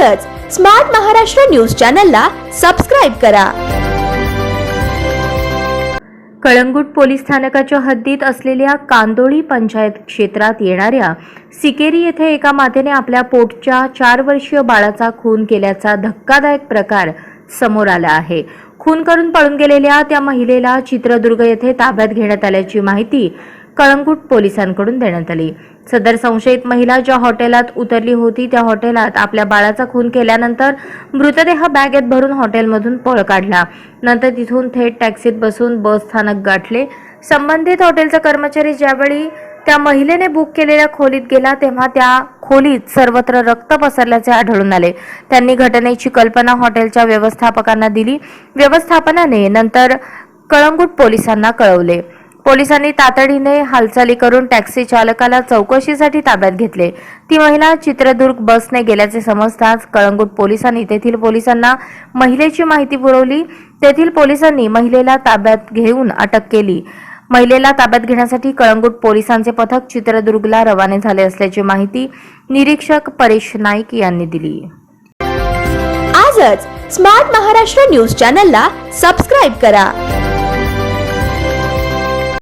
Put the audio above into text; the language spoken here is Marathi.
तसंच स्मार्ट महाराष्ट्र न्यूज चॅनलला सबस्क्राईब करा. कळंगूट पोलीस स्थानकाच्या हद्दीत असलेल्या कांदोळी पंचायत क्षेत्रात येणाऱ्या सिकेरी येथे एका मातेने आपल्या पोटच्या चार वर्षीय बाळाचा खून केल्याचा धक्कादायक प्रकार समोर आला आहे. खून करून पळून गेलेल्या त्या महिलेला चित्रदुर्ग येथे ताब्यात घेण्यात आल्याची माहिती कळंगूट पोलिसांकडून देण्यात आली. सदर संशयित महिला ज्या हॉटेलात उतरली होती त्या हॉटेलात आपल्या बाळाचा खून केल्यानंतर मृतदेह बॅगेत भरून हॉटेलमधून पळ काढला. नंतर तिथून थेट टॅक्सीत बसून बस स्थानक गाठले. संबंधित हॉटेलचा कर्मचारी ज्यावेळी त्या महिलेने बुक केलेल्या खोलीत गेला तेव्हा त्या खोलीत सर्वत्र रक्त पसरल्याचे आढळून आले. त्यांनी घटनेची कल्पना हॉटेलच्या व्यवस्थापकांना दिली. व्यवस्थापनाने नंतर कळंगूट पोलिसांना कळवले. पोलिसांनी तातडीने हालचाली करून टॅक्सी चालकाला चौकशीसाठी ताब्यात घेतले. ती महिला चित्रदुर्ग बसने गेल्याचे समजताच कळंगूट पोलिसांनी तेथील पोलिसांना महिलेची माहिती पुरवली. तेथील पोलिसांनी महिलेला ताब्यात घेऊन अटक केली. महिलेला ताब्यात घेण्यासाठी कळंगूट पोलिसांचे पथक चित्रदुर्गला रवाने झाले असल्याची माहिती निरीक्षक परेश नाईक यांनी दिली. आजच स्मार्ट महाराष्ट्र न्यूज चॅनलला सबस्क्राईब करा.